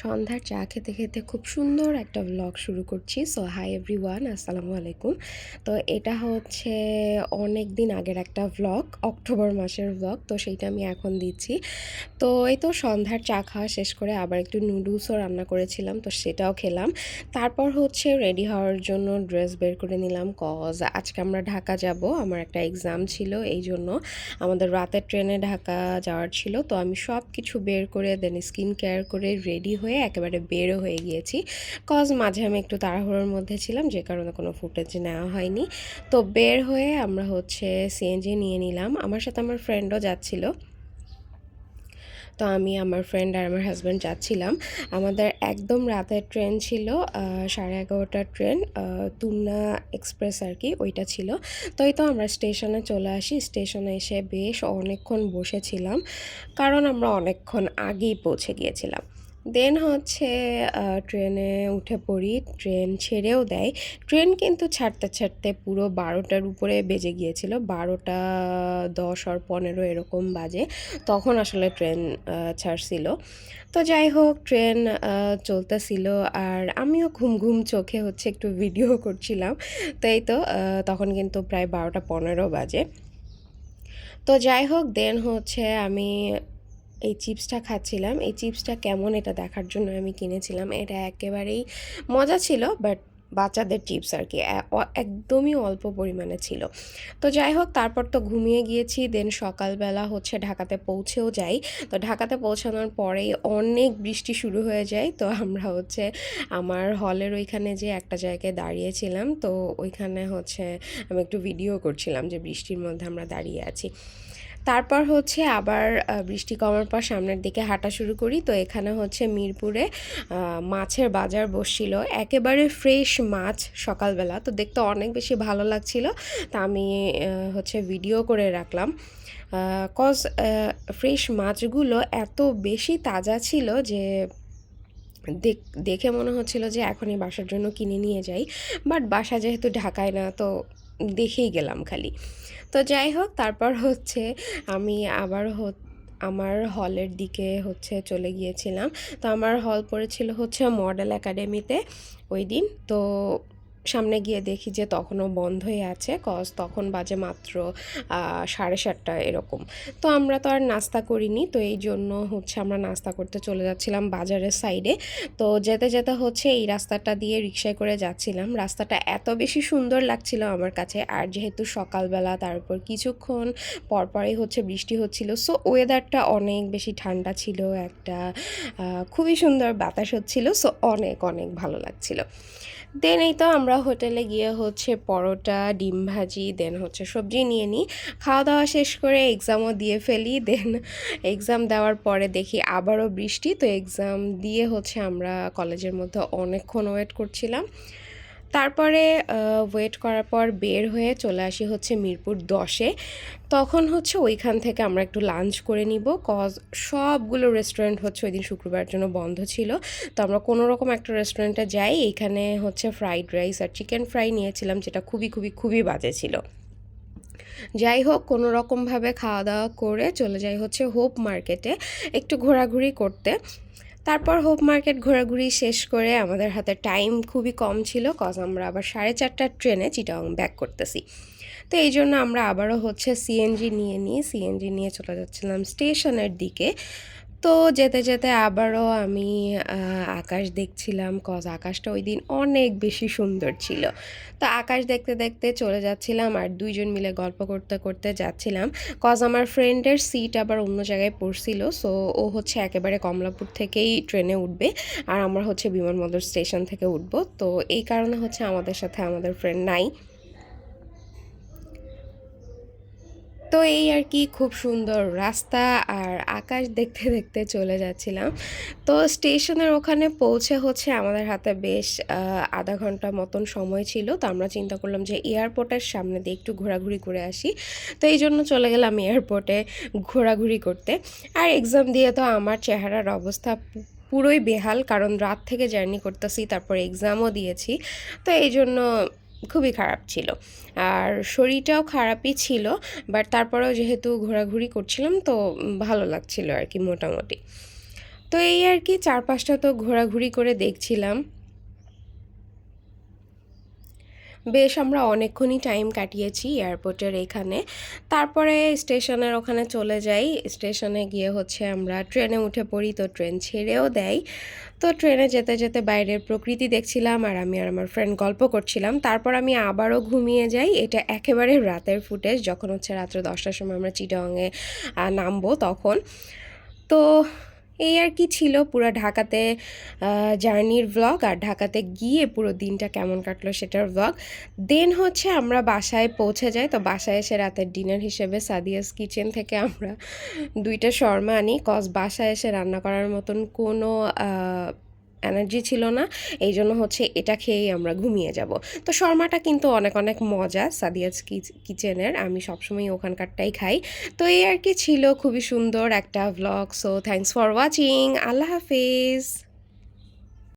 সন্ধ্যার চা খেতে খেতে খুব সুন্দর একটা ব্লগ শুরু করছি। সো হাই এভরিওয়ান আসসালামু আলাইকুম। তো এটা হচ্ছে অনেক দিন আগের একটা ব্লগ অক্টোবর মাসের ব্লগ তো সেইটা আমি এখন দিচ্ছি। তো এই তো সন্ধ্যার চা খাওয়া শেষ করে আবার একটু নুডলসও রান্না করেছিলাম, তো সেটাও খেলাম। তারপর হচ্ছে রেডি হওয়ার জন্য ড্রেস বের করে নিলাম কজ আজকে আমরা ঢাকা যাব, আমার একটা এক্সাম ছিল, এই জন্য আমাদের রাতের ট্রেনে ঢাকা যাওয়ার ছিল। তো আমি সব কিছু বের করে দেন স্কিন কেয়ার করে রেডি হয়ে একেবারে বেরও হয়ে গিয়েছি। কজ মাঝে আমি একটু তাড়াহুড়োর মধ্যে ছিলাম, যে কারণে কোনো ফুটেজ নেওয়া হয়নি। তো বের হয়ে আমরা হচ্ছে সিএনজি নিয়ে নিলাম। আমার সাথে আমার ফ্রেন্ডও যাচ্ছিল। তো আমি, আমার ফ্রেন্ড আর আমার হাজব্যান্ড যাচ্ছিলাম। আমাদের একদম রাতের ট্রেন ছিল সাড়ে এগারোটার ট্রেন তুমনা এক্সপ্রেস আর কি, ওইটা ছিল। তো তো আমরা স্টেশনে চলে আসি। স্টেশনে এসে বেশ অনেকক্ষণ বসেছিলাম। কারণ আমরা অনেকক্ষণ আগেই পৌঁছে গিয়েছিলাম। দেন হচ্ছে ট্রেনে উঠে পড়ি। ট্রেন ছেড়েও দেয়। ট্রেন কিন্তু ছাড়তে ছাড়তে পুরো বারোটার উপরে বেজে গিয়েছিল। বারোটা দশ আর পনেরো এরকম বাজে। তখন আসলে ট্রেন ছাড়ছিল। তো যাই হোক ট্রেন চলতেছিল। আর আমিও ঘুম ঘুম চোখে হচ্ছে একটু ভিডিও করছিলাম। তো এই তো তখন কিন্তু প্রায় বারোটা পনেরো বাজে। তো যাই হোক দেন হচ্ছে আমি এই চিপসটা খাচ্ছিলাম। এই চিপসটা কেমন এটা দেখার জন্য আমি কিনেছিলাম। এটা একেবারেই মজা ছিল, বাট বাচ্চাদের চিপস আর কি একদমই অল্প পরিমাণে ছিল। তো যাই হোক, তারপর তো ঘুমিয়ে গিয়েছি দেন সকালবেলা হচ্ছে ঢাকাতে পৌঁছেও যাই। তো ঢাকাতে পৌঁছানোর পরেই অনেক বৃষ্টি শুরু হয়ে যায়। তো আমরা হচ্ছে আমার হলের ওইখানে যে একটা জায়গায় দাঁড়িয়েছিলাম, তো ওইখানে হচ্ছে আমি একটু ভিডিও করছিলাম যে বৃষ্টির মধ্যে আমরা দাঁড়িয়ে আছি। তারপর হচ্ছে আবার বৃষ্টি কমার পর সামনের দিকে হাঁটা শুরু করি। তো এখানে হচ্ছে মিরপুরে মাছের বাজার বসছিল। একেবারে ফ্রেশ মাছ সকালবেলা। তো দেখতে অনেক বেশি ভালো লাগছিল। তা আমি হচ্ছে ভিডিও করে রাখলাম। কজ ফ্রেশ মাছগুলো এত বেশি তাজা ছিল যে দেখ- মনে হচ্ছিল যে এখনই বাসার জন্য কিনে নিয়ে যাই। বাট বাসা যেহেতু ঢাকায় না, তো দেখেই গেলাম খালি। তো যাই হোক, তারপর হচ্ছে আমি আবার হ, আমার হলের দিকে হচ্ছে চলে গিয়েছিলাম। তো আমার হল পড়েছিল হচ্ছে মডেল একাডেমিতে ওই দিন। তো সামনে গিয়ে দেখি যে তখনও বন্ধই আছে কজ তখন বাজে মাত্র সাড়ে সাতটা এরকম। তো আমরা তো আর নাস্তা করিনি, তো এই জন্য হচ্ছে আমরা নাস্তা করতে চলে যাচ্ছিলাম বাজারের সাইডে তো যেতে যেতে হচ্ছে এই রাস্তাটা দিয়ে রিক্সায় করে যাচ্ছিলাম। রাস্তাটা এত বেশি সুন্দর লাগছিল আমার কাছে, আর যেহেতু সকালবেলা তারপর কিছুক্ষণ পরপরই হচ্ছে বৃষ্টি হচ্ছিল সো ওয়েদারটা অনেক বেশি ঠান্ডা ছিল, একটা খুবই সুন্দর বাতাস হচ্ছিল সো অনেক অনেক ভালো লাগছিল। দেন এই তো আমরা হোটেলে গিয়ে হচ্ছে পরোটা, ডিম ভাজি, দেন হচ্ছে সবজি নিয়ে নিই। খাওয়া দাওয়া শেষ করে এক্সামও দিয়ে ফেলি, দেন এক্সাম দেওয়ার পরে দেখি আবারও বৃষ্টি, তো এক্সাম দিয়ে হচ্ছে আমরা কলেজের মধ্যে অনেকক্ষণ ওয়েট করছিলাম। তারপরে ওয়েট করার পর বের হয়ে চলে আসি হচ্ছে মিরপুর দশে। তখন হচ্ছে ওইখান থেকে আমরা একটু লাঞ্চ করে নিব কজ সবগুলো রেস্টুরেন্ট হচ্ছে ওই দিন শুক্রবার জন্য বন্ধ ছিল। তো আমরা কোনো রকম একটা রেস্টুরেন্টে যাই, এইখানে হচ্ছে ফ্রাইড রাইস আর চিকেন ফ্রাই নিয়েছিলাম, যেটা খুবই খুবই খুবই বাজে ছিল। যাই হোক, কোনো রকমভাবে খাওয়া দাওয়া করে চলে যাই হচ্ছে হোপ মার্কেটে একটু ঘোরাঘুরি করতে। তারপর হোপ মার্কেট ঘোরাঘুরি শেষ করে আমাদের হাতে টাইম খুবই কম ছিল কজ আমরা আবার সাড়ে চারটার ট্রেনে চিটাং ব্যাক করতেছি। তো এই জন্য আমরা আবারও হচ্ছে সিএনজি নিয়ে নিই। সিএনজি নিয়ে চলে যাচ্ছিলাম স্টেশনের দিকে। তো যেতে যেতে আবারও আমি আকাশ দেখছিলাম। কজ আকাশটা ওই দিন অনেক বেশি সুন্দর ছিল। তো আকাশ দেখতে দেখতে চলে যাচ্ছিলাম আর দুইজন মিলে গল্প করতে করতে যাচ্ছিলাম। কজ আমার ফ্রেন্ডের সিট আবার অন্য জায়গায় পড়ছিল। সো ও হচ্ছে একেবারে কমলাপুর থেকেই ট্রেনে উঠবে আর আমরা হচ্ছে বিমানবন্দর স্টেশন থেকে উঠবো। তো এই কারণে হচ্ছে আমাদের সাথে আমাদের ফ্রেন্ড নাই। তো এই আর কি খুব সুন্দর রাস্তা আর আকাশ দেখতে দেখতে চলে যাচ্ছিলাম। তো স্টেশনের ওখানে পৌঁছে হচ্ছে আমাদের হাতে বেশ আধা ঘণ্টা মতন সময় ছিল। তো আমরা চিন্তা করলাম যে এয়ারপোর্টের সামনে দিয়ে একটু ঘোরাঘুরি করে আসি। তো এই জন্য চলে গেলাম এয়ারপোর্টে ঘোরাঘুরি করতে। আর এক্সাম দিয়ে তো আমার চেহারার অবস্থা পুরোই বেহাল। কারণ রাত থেকে জার্নি করতেছি, তারপর এক্সামও দিয়েছি। তো এই জন্য খুবই খারাপ ছিল। আর শরীরটাও খারাপই ছিল বাট তারপরেও যেহেতু ঘোরাঘুরি করছিলাম, তো ভালো লাগছিল আর কি মোটামুটি। তো এই আর কি চার পাঁচটা তো ঘোরাঘুরি করে দেখছিলাম। বেশ আমরা অনেকক্ষণই টাইম কাটিয়েছি এয়ারপোর্টের এখানে। তারপরে স্টেশনের ওখানে চলে যাই। স্টেশনে গিয়ে হচ্ছে আমরা ট্রেনে উঠে পড়ি, তো ট্রেন ছেড়েও দেয়। তো ট্রেনে যেতে যেতে বাইরের প্রকৃতি দেখছিলাম আর আমি আর আমার ফ্রেন্ড গল্প করছিলাম। তারপর আমি আবারও ঘুমিয়ে যাই। এটা একেবারে রাতের ফুটেজ যখন হচ্ছে রাত্রে দশটার সময় আমরা চিটাংয়ে নামবো তখন। তো এই আর কি ছিল পুরো ঢাকাতে জার্নির ব্লগ আর ঢাকাতে গিয়ে পুরো দিনটা কেমন কাটলো সেটার ব্লগ দেন হচ্ছে আমরা বাসায় পৌঁছে যাই, তো বাসায় এসে রাতের ডিনার হিসেবে সাদিয়াস কিচেন থেকে আমরা দুইটা শর্মা আনি। কজ বাসায় এসে রান্না করার মতন কোনো এনার্জি ছিল না এই জন্য হচ্ছে এটা খেয়েই আমরা ঘুমিয়ে যাব। তো শর্মাটা কিন্তু অনেক অনেক মজা, সাদিয়াজ কিচেনের, আমি সবসময় ওখানকারটাই খাই। তো এই আর কি ছিল, খুবই সুন্দর একটা vlog so thanks for watching Allah Hafiz.